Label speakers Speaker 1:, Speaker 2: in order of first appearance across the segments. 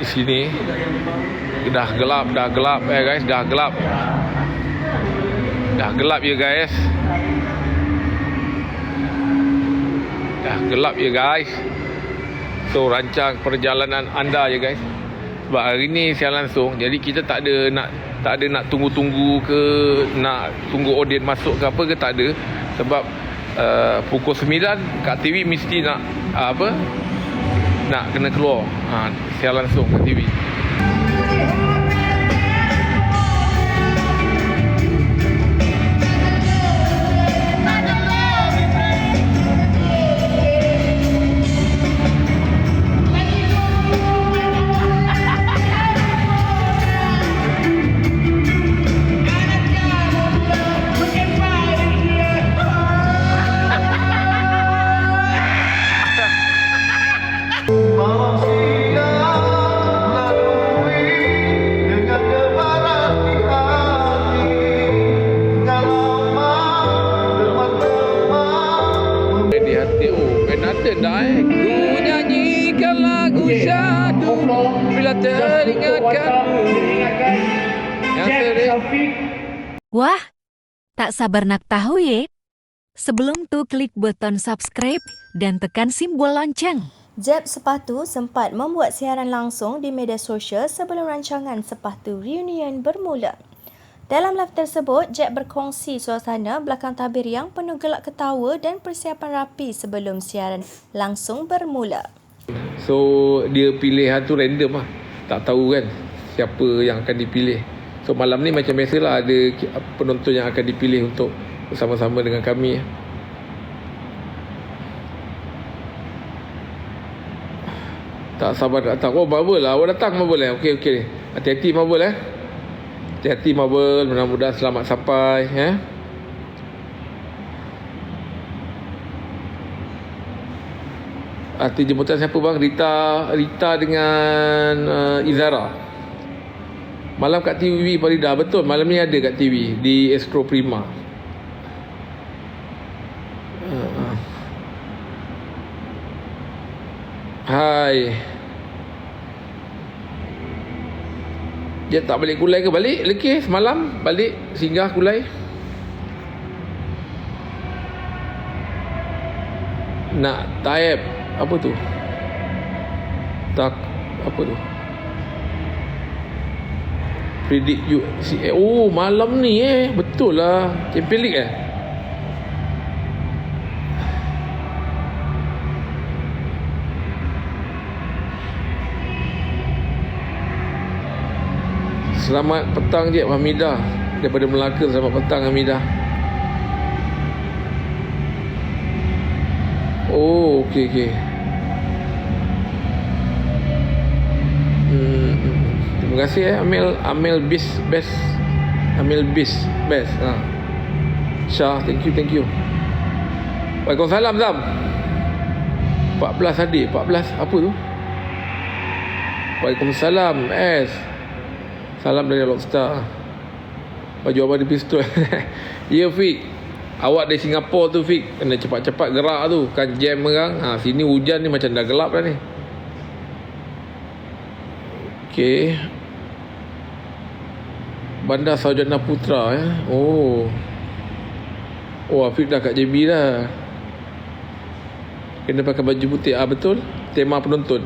Speaker 1: di sini. Dah gelap dah gelap eh guys dah gelap. Dah gelap ya guys. Dah gelap ya guys. So rancang perjalanan anda ya guys. Sebab hari ni siaran langsung jadi kita tak ada nak tak ada nak tunggu-tunggu ke nak tunggu audien masuk ke apa ke tak ada. Sebab uh, pukul 9 kat TV mesti nak uh, apa nak kena keluar ha, siaran langsung kat TV Ku nyanyikan lagu syahdu Bila teringatkanmu Yang sering
Speaker 2: Wah, tak sabar nak tahu ye. Sebelum tu klik button subscribe dan tekan simbol lonceng.
Speaker 3: Jeb Sepatu sempat membuat siaran langsung di media sosial sebelum rancangan Sepatu Reunion bermula. Dalam live tersebut, Jeb berkongsi suasana belakang tabir yang penuh gelak ketawa dan persiapan rapi sebelum siaran langsung bermula.
Speaker 1: So dia pilihan tu random lah. Tak tahu kan Siapa yang akan dipilih. So malam ni macam biasalah Ada penonton yang akan dipilih untuk Bersama-sama dengan kami. Tak sabar datang. Oh Marvel lah. Awak datang Marvel eh Okey okey. Hati-hati Marvel eh Hati-hati Marvel Mudah-mudahan selamat sampai eh Arti jemputan siapa bang? Rita Rita dengan uh, Izara. Malam kat TV Farida. Betul, malam ni ada kat TV di Astro Prima. Uh, Hai. Dia tak balik kulai ke balik? Lekih semalam balik singgah kulai. Nak taib apa tu? Tak apa tu? Predict you eh, Oh malam ni eh Betul lah Champion League eh Selamat petang je Hamidah Daripada Melaka Selamat petang Hamidah Oh okey okey. Hmm, hmm. terima kasih eh Amel Amel Bis Best Amel Bis Best ha. Syah thank you thank you. Waalaikumsalam Zam. 14 adik 14 apa tu? Waalaikumsalam S Salam dari Lockstar Baju abang di pistol Ya Fik Awak dari Singapura tu Fik Kena cepat-cepat gerak tu Kan jam orang ha, Sini hujan ni macam dah gelap dah ni Okey Bandar Sarjana Putra ya. Oh. Oh Afiq dah kat JB dah. Kena pakai baju putih. Ah betul. Tema penonton.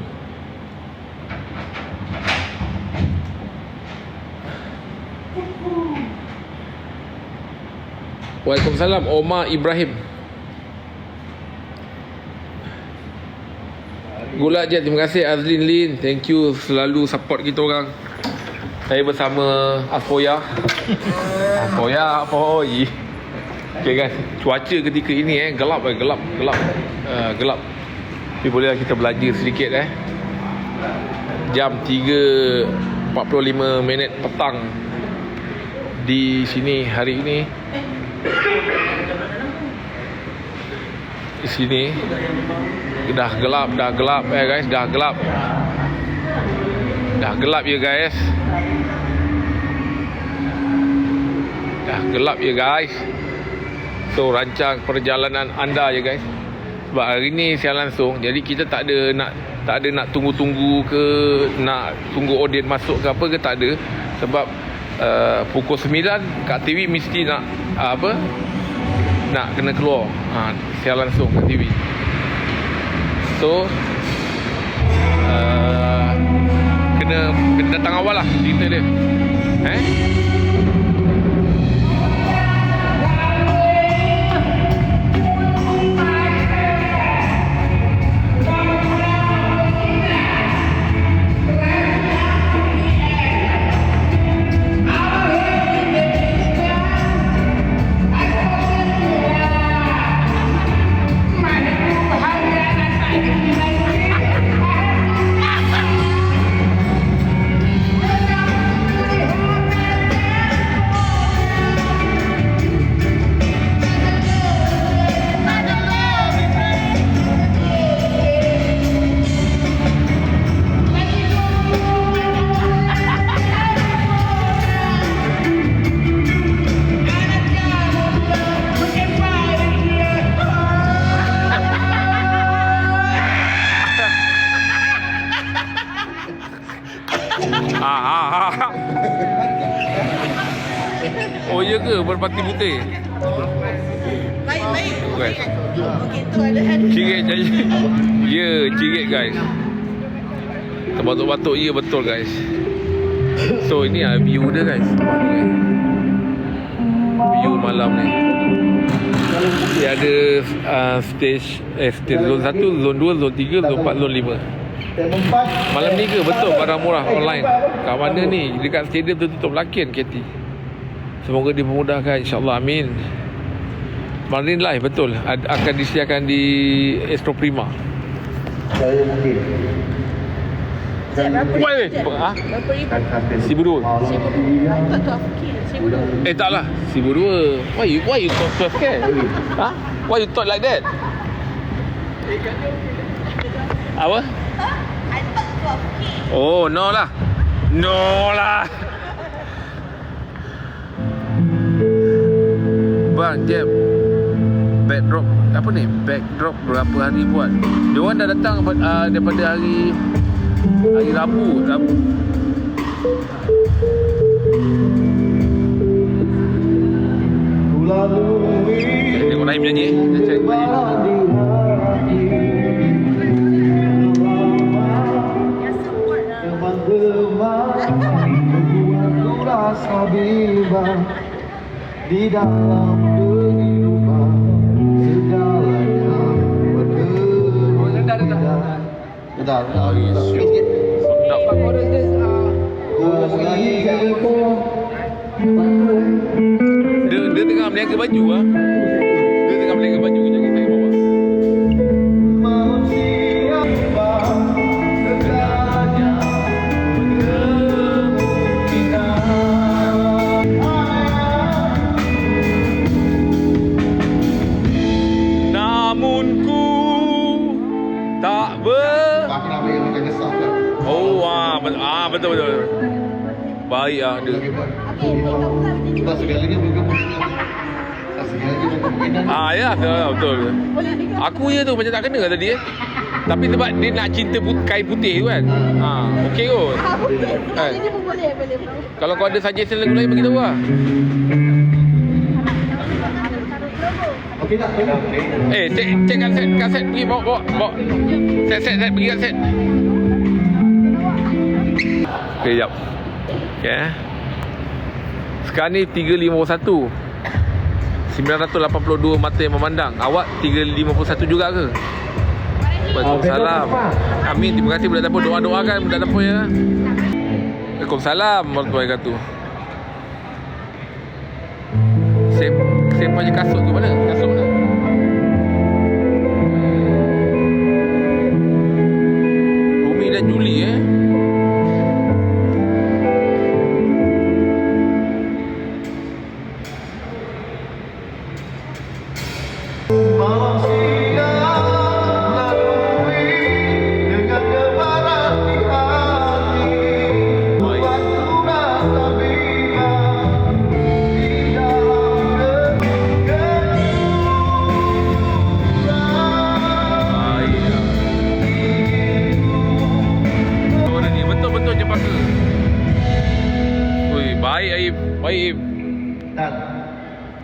Speaker 1: Waalaikumsalam Omar Ibrahim. Gula je terima kasih Azlin Lin. Thank you selalu support kita orang. Saya bersama Afoya. Afoya, Afoy. Okay guys, cuaca ketika ini eh gelap eh gelap, gelap. Uh, gelap. Tapi bolehlah kita belajar sedikit eh. Jam 3.45 minit petang di sini hari ini. Di sini dah gelap, dah gelap eh guys, dah gelap. Dah gelap ya guys. Dah gelap ya guys. So rancang perjalanan anda ya guys. Sebab hari ni siaran langsung jadi kita tak ada nak Tak ada nak tunggu-tunggu ke Nak tunggu audit masuk ke apa ke Tak ada Sebab uh, Pukul 9 Kat TV mesti nak uh, Apa? Nak kena keluar. Ha, Siar langsung kat TV So uh, Kena Kena datang awal lah Cerita dia. Eh berpati putih?
Speaker 4: Baik-baik.
Speaker 1: Guys.
Speaker 4: Okey, tu ada.
Speaker 1: Cirit jadi. Ya, cirit guys. Terbatuk-batuk ya betul guys. So ini ah view dia guys. View malam ni. Dia ada uh, stage eh stage zone 1, zone 2, zone 3, zone 4, zone 5. Malam ni ke betul barang murah online. Kat mana ni? Dekat stadium tu tutup lakin KT. Semoga dipermudahkan insya-Allah amin. Marine Live betul Ad, akan disediakan di Astro Prima.
Speaker 5: Saya mungkin
Speaker 4: berapa ribu?
Speaker 1: ha?
Speaker 4: Berapa ribu?
Speaker 1: Sibu dua.
Speaker 4: Seribu dua. Tak tahu fikir. Seribu dua.
Speaker 1: Eh taklah, Sibu dua. Why you why you talk so scared? Ha? Why you talk like that? Apa?
Speaker 4: Fikir.
Speaker 1: Oh, no lah. No lah. Bang, jap. Backdrop apa ni? Backdrop berapa hari buat? Dia orang dah datang uh, daripada hari hari Rabu, Rabu. Eh, Tengok Rahim nyanyi. Dia cek nyanyi.
Speaker 5: Di dalam kehidupan Segalanya berbeda Dah, dah, dah.
Speaker 1: Sedap.
Speaker 5: Kau ingin kau
Speaker 1: Dia, dia tengah meniaga baju ah.
Speaker 5: Aku nak bagi macam kesah kan
Speaker 1: Oh ah, bet- ah betul betul. Baik ah dia. Ah ya betul, betul. Aku je tu macam tak kena tadi eh. Tapi sebab dia nak cinta put, kain putih tu kan. Ha, okey kot.
Speaker 4: Ah, boleh.
Speaker 1: Kan?
Speaker 4: Ini pun boleh, boleh. boleh.
Speaker 1: Kalau kau ada suggestion lagu lain bagi tahu lah.
Speaker 5: Okey tak?
Speaker 1: Eh, cek cek kaset kaset pergi bawa bawa bawa. Set set set pergi kat set. Okey, jap. Okey eh. Sekarang ni 351. 982 mata yang memandang. Awak 351 juga ke? Waalaikumsalam. Amin. Terima kasih budak dapur. Doa-doakan budak dapur ya. Waalaikumsalam warahmatullahi wabarakatuh. Saya saya punya kasut tu mana? Kasut Juli eh.
Speaker 5: Start.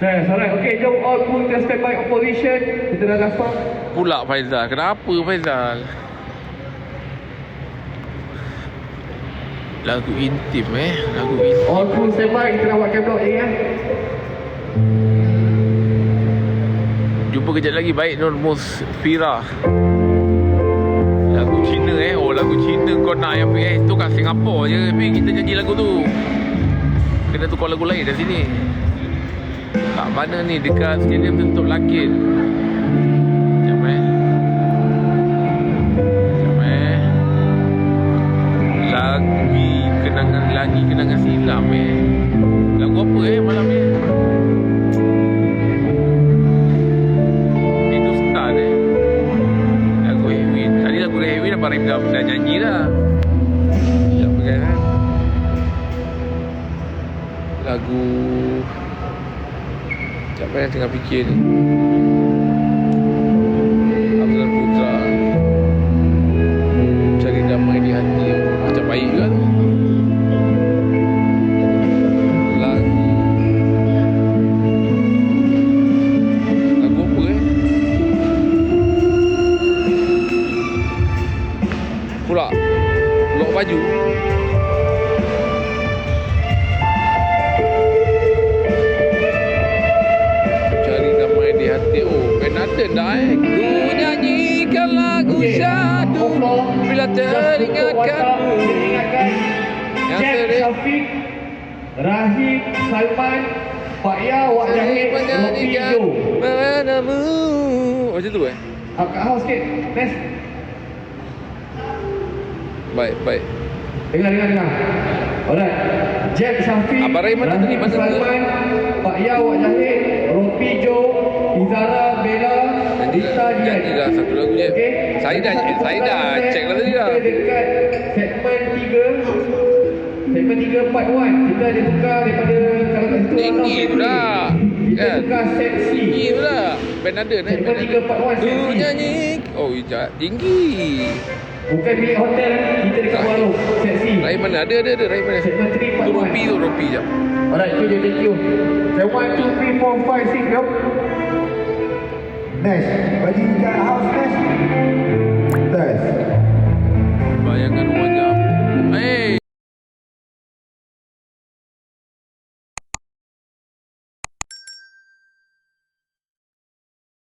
Speaker 6: Yes, alright. Okay, jom all put the standby opposition. Kita dah gaspang.
Speaker 1: Pula Faizal. Kenapa Faizal? Lagu intim eh. Lagu intim.
Speaker 6: All put standby. Kita nak buat block je ya.
Speaker 1: Jumpa kejap lagi baik Nur Musfira. Lagu Cina eh. Oh lagu Cina kau nak yang eh tu kat Singapura je. Tapi kita nyanyi lagu tu. Kena tukar lagu lain dari sini. Mana ni dekat stadium tutup lakit. Sekejap eh. Sekejap eh. Lagi kenangan lagi kenangan silam eh. Lagu apa eh malam ni? Itu start eh Lagu Heavy Tadi lagu Heavy dah Barim dah, dah nyanyi dah Sekejap kan eh. Lagu Sekejap eh tengah fikir ni lagu syadu Bila teringatkanmu
Speaker 6: Teringatkan.
Speaker 1: Yang
Speaker 6: Jack
Speaker 1: teri-
Speaker 6: Syafiq. Rahim Salman. Pak Ya, Wak Jahid, Ropi
Speaker 1: Menyanyikan
Speaker 6: Jo.
Speaker 1: Manamu Macam tu eh
Speaker 6: Ah, Kat house sikit. Next.
Speaker 1: Baik baik
Speaker 6: Dengar, dengar, dengar. Alright. Jack Syafiq.
Speaker 1: Abang Rahim mana tadi?
Speaker 6: Rahim? Salman. Pak Ya, Wak Jahid, Ropi Jo, Izara, Dita, Dian.
Speaker 1: Nyanyilah satu lagu je
Speaker 6: Okey.
Speaker 1: Saya dah Saya dah check lah tadi dah.
Speaker 6: Kita dekat segmen 3 Segmen 3 part 1 Kita ada tukar daripada Kalau kat situ
Speaker 1: Tinggi tu dah,
Speaker 6: Kita
Speaker 1: kan?
Speaker 6: tukar seksi
Speaker 1: Tinggi pula Ben Aden eh
Speaker 6: Segmen
Speaker 1: Ben
Speaker 6: tiga,
Speaker 1: Aden
Speaker 6: part one,
Speaker 1: Tu
Speaker 6: seksi.
Speaker 1: nyanyi Oh ijat Tinggi.
Speaker 6: Bukan bilik hotel. Kita dekat tu Seksi
Speaker 1: Rahim mana ada ada ada Rahim mana
Speaker 6: Segmen 3 part
Speaker 1: Tu
Speaker 6: 1
Speaker 1: Ropi tu Ropi jap.
Speaker 6: Alright tu je thank you. Segmen 1, 2, 3, 4, 5, 6 jom
Speaker 5: Next. But you got a house next? Third. Bayangkan wajah. Hey.